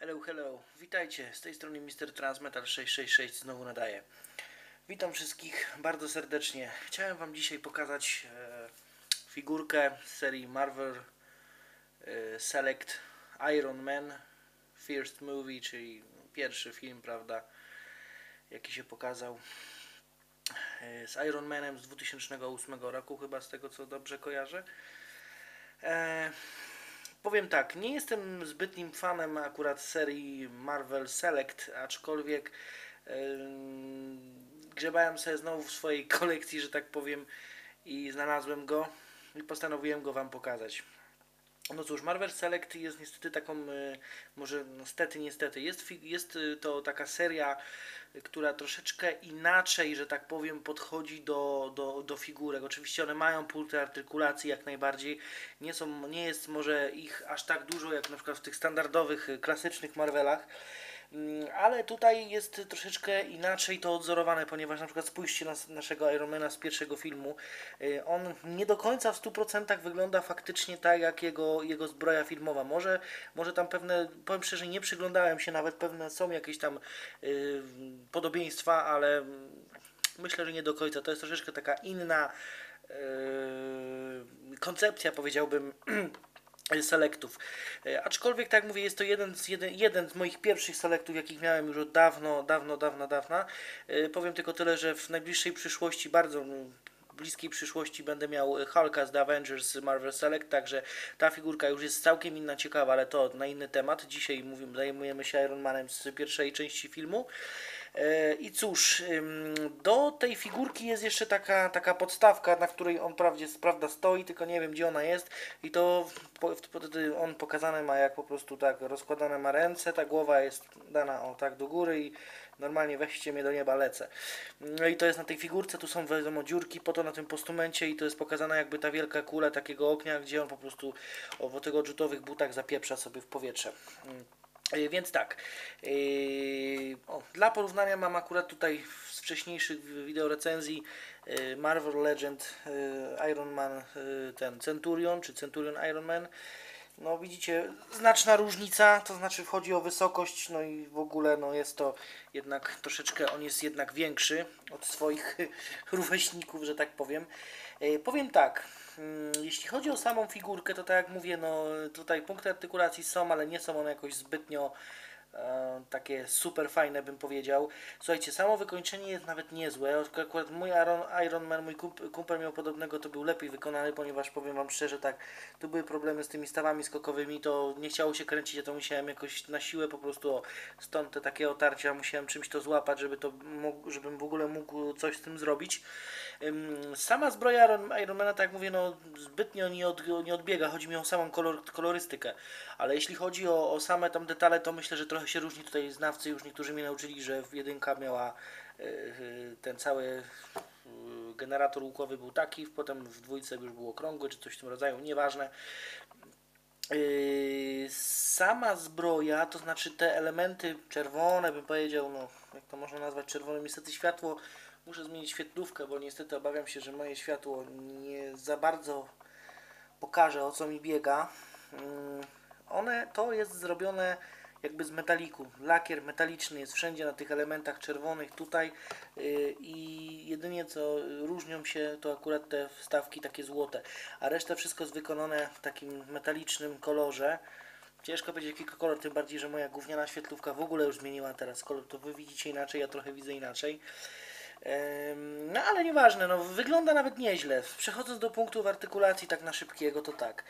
Hello, hello, witajcie, z tej strony Mr. Transmetal 666 znowu nadaje. Witam wszystkich bardzo serdecznie. Chciałem Wam dzisiaj pokazać e, figurkę z serii Marvel e, Select Iron Man First Movie, czyli pierwszy film, prawda, jaki się pokazał e, z Iron Manem z 2008 roku, chyba z tego co dobrze kojarzę. E, Powiem tak, nie jestem zbytnim fanem akurat serii Marvel Select, aczkolwiek ym, grzebałem sobie znowu w swojej kolekcji, że tak powiem, i znalazłem go i postanowiłem go Wam pokazać. No cóż, Marvel Select jest niestety taką, y, może niestety, niestety, jest, jest y, to taka seria, y, która troszeczkę inaczej, że tak powiem, podchodzi do, do, do figurek. Oczywiście one mają pulty artykulacji jak najbardziej, nie, są, nie jest może ich aż tak dużo jak na przykład w tych standardowych, klasycznych Marvelach, ale tutaj jest troszeczkę inaczej to odzorowane, ponieważ na przykład spójrzcie na naszego Ironmana z pierwszego filmu. Y, On nie do końca w 100% wygląda faktycznie tak jak jego, jego zbroja filmowa. Może, może tam pewne, powiem szczerze, nie przyglądałem się, nawet pewne są jakieś tam y, podobieństwa, ale mm, myślę, że nie do końca. To jest troszeczkę taka inna y, koncepcja, powiedziałbym. selektów. E, Aczkolwiek, tak jak mówię, jest to jeden z, jeden, jeden z moich pierwszych selektów, jakich miałem już od dawno, dawno, dawno, dawna. E, Powiem tylko tyle, że w najbliższej przyszłości, bardzo bliskiej przyszłości będę miał Hulka z The Avengers Marvel Select, także ta figurka już jest całkiem inna, ciekawa, ale to na inny temat. Dzisiaj mówimy, zajmujemy się Iron Manem z pierwszej części filmu. E, I cóż, do tej figurki jest jeszcze taka, taka podstawka, na której on prawdzie, prawda stoi, tylko nie wiem gdzie ona jest. I to on pokazane ma jak po prostu tak rozkładane ma ręce, ta głowa jest dana o tak do góry i normalnie weźcie mnie do nieba lecę. No i to jest na tej figurce, tu są wiadomo dziurki po to na tym postumencie i to jest pokazana jakby ta wielka kula takiego ognia, gdzie on po prostu o, w tych odrzutowych butach zapieprza sobie w powietrze. E, Więc tak, e, o, dla porównania mam akurat tutaj z wcześniejszych wideo recenzji e, Marvel Legend Iron Man ten Centurion czy Centurion Iron Man. No widzicie, znaczna różnica, to znaczy chodzi o wysokość, no i w ogóle no jest to jednak troszeczkę, on jest jednak większy od swoich rówieśników, że tak powiem. E, Powiem tak, mm, jeśli chodzi o samą figurkę, to tak jak mówię, no tutaj punkty artykulacji są, ale nie są one jakoś zbytnio e, takie super fajne, bym powiedział. Słuchajcie, samo wykończenie jest nawet niezłe. Akurat mój Iron, Man, mój kump- kumpel miał podobnego, to był lepiej wykonany, ponieważ powiem Wam szczerze, tak, tu były problemy z tymi stawami skokowymi, to nie chciało się kręcić, ja to musiałem jakoś na siłę po prostu, o, stąd te takie otarcia, musiałem czymś to złapać, żeby to mógł, żebym w ogóle mógł coś z tym zrobić. Sama zbroja Iron, Ironmana, tak jak mówię, no, zbytnio nie, od, nie odbiega, chodzi mi o samą kolor, kolorystykę, ale jeśli chodzi o, o same tam detale, to myślę, że trochę się różni tutaj znawcy, już niektórzy mnie nauczyli, że jedynka miała y, ten cały y, generator łukowy był taki, potem w dwójce już był okrągły, czy coś w tym rodzaju, nieważne. Yy, sama zbroja, to znaczy te elementy czerwone, bym powiedział, no jak to można nazwać czerwonym, niestety światło, muszę zmienić świetlówkę, bo niestety obawiam się, że moje światło nie za bardzo pokaże o co mi biega. Yy, one, to jest zrobione jakby z metaliku, lakier metaliczny jest wszędzie na tych elementach czerwonych tutaj yy, i jedynie co różnią się to akurat te wstawki takie złote, a reszta wszystko jest wykonane w takim metalicznym kolorze. Ciężko powiedzieć jaki kolor, tym bardziej, że moja gówniana świetlówka w ogóle już zmieniła teraz kolor, to wy widzicie inaczej, ja trochę widzę inaczej. No ale nieważne, no wygląda nawet nieźle. Przechodząc do punktów artykulacji tak na szybkiego, to tak.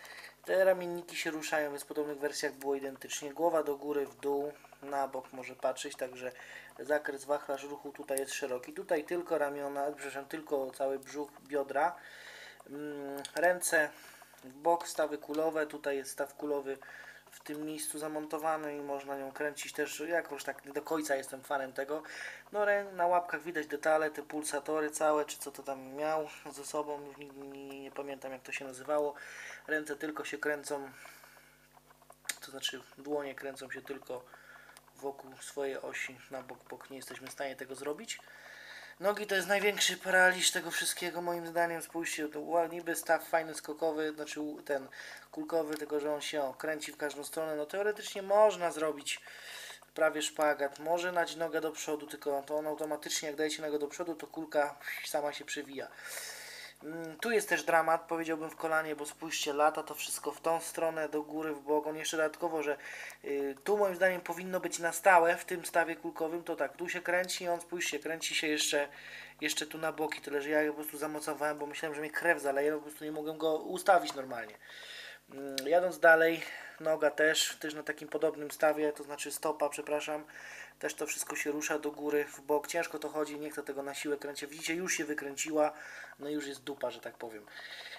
Te ramienniki się ruszają, więc w podobnych wersjach było identycznie. Głowa do góry, w dół, na bok może patrzeć, także zakres wachlarz ruchu tutaj jest szeroki. Tutaj tylko ramiona, przepraszam, tylko cały brzuch, biodra. Mm, Ręce w bok, stawy kulowe, tutaj jest staw kulowy w tym miejscu zamontowany i można nią kręcić też, jakoś tak nie do końca jestem fanem tego. No na łapkach widać detale, te pulsatory całe, czy co to tam miał ze sobą, już nigdy nie, nie pamiętam jak to się nazywało. Ręce tylko się kręcą, to znaczy dłonie kręcą się tylko wokół swojej osi, na bok, bok nie jesteśmy w stanie tego zrobić. Nogi to jest największy paraliż tego wszystkiego, moim zdaniem. Spójrzcie, to niby staw fajny, skokowy, znaczy ten kulkowy, tylko że on się kręci w każdą stronę. No teoretycznie można zrobić prawie szpagat. Może nać nogę do przodu, tylko to on automatycznie, jak dajecie nogę do przodu, to kulka sama się przewija. Mm, Tu jest też dramat, powiedziałbym w kolanie, bo spójrzcie, lata to wszystko w tą stronę, do góry, w bok. On jeszcze dodatkowo, że y, tu moim zdaniem powinno być na stałe w tym stawie kulkowym, to tak, tu się kręci i on, spójrzcie, kręci się jeszcze, jeszcze tu na boki, tyle że ja go po prostu zamocowałem, bo myślałem, że mnie krew zaleje, po prostu nie mogłem go ustawić normalnie. Mm, Jadąc dalej, noga też, też na takim podobnym stawie, to znaczy stopa, przepraszam, też to wszystko się rusza do góry, w bok, ciężko to chodzi, nie chcę tego na siłę kręcić, widzicie, już się wykręciła, no już jest dupa, że tak powiem,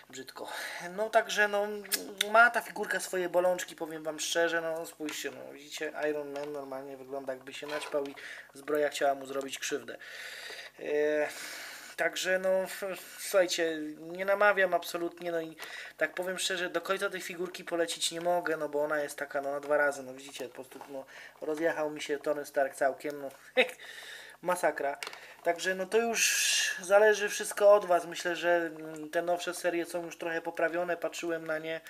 brzydko. No także, no, ma ta figurka swoje bolączki, powiem wam szczerze, no spójrzcie, no widzicie, Iron Man normalnie wygląda jakby się naćpał i zbroja chciała mu zrobić krzywdę. Eee, Także no, słuchajcie, nie namawiam absolutnie, no i tak powiem szczerze, do końca tej figurki polecić nie mogę, no bo ona jest taka no na dwa razy, no widzicie, po prostu no, rozjechał mi się Tony Stark całkiem, no masakra. Także no to już zależy wszystko od Was. Myślę, że mm, te nowsze serie są już trochę poprawione, patrzyłem na nie.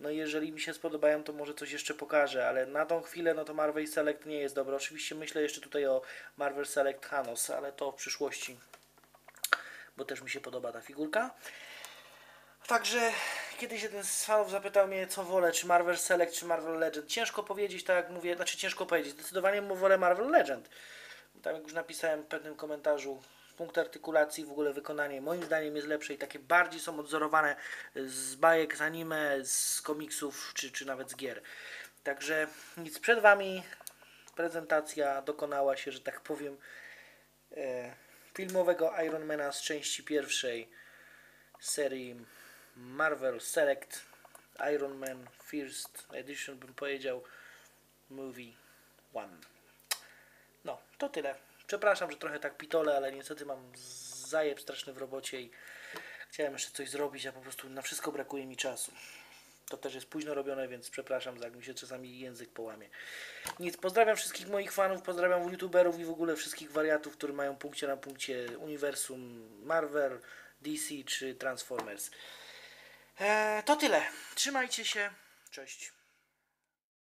No jeżeli mi się spodobają, to może coś jeszcze pokażę, ale na tą chwilę no to Marvel Select nie jest dobre. Oczywiście myślę jeszcze tutaj o Marvel Select Thanos, ale to w przyszłości bo też mi się podoba ta figurka. Także kiedyś jeden z fanów zapytał mnie, co wolę, czy Marvel Select, czy Marvel Legend. Ciężko powiedzieć, tak jak mówię, znaczy ciężko powiedzieć. Zdecydowanie wolę Marvel Legend. Tam jak już napisałem w pewnym komentarzu, punkt artykulacji, w ogóle wykonanie moim zdaniem jest lepsze i takie bardziej są odzorowane z bajek, z anime, z komiksów, czy, czy nawet z gier. Także nic przed Wami. Prezentacja dokonała się, że tak powiem, e, filmowego Ironmana z części pierwszej serii Marvel Select Iron Man First Edition bym powiedział Movie One. No, to tyle. Przepraszam, że trochę tak pitole, ale niestety mam zajeb straszny w robocie i chciałem jeszcze coś zrobić, a po prostu na wszystko brakuje mi czasu. To też jest późno robione, więc przepraszam, za jak mi się czasami język połamie. Nic, pozdrawiam wszystkich moich fanów, pozdrawiam youtuberów i w ogóle wszystkich wariatów, którzy mają punkcie na punkcie uniwersum Marvel, DC czy Transformers. Eee, to tyle. Trzymajcie się. Cześć.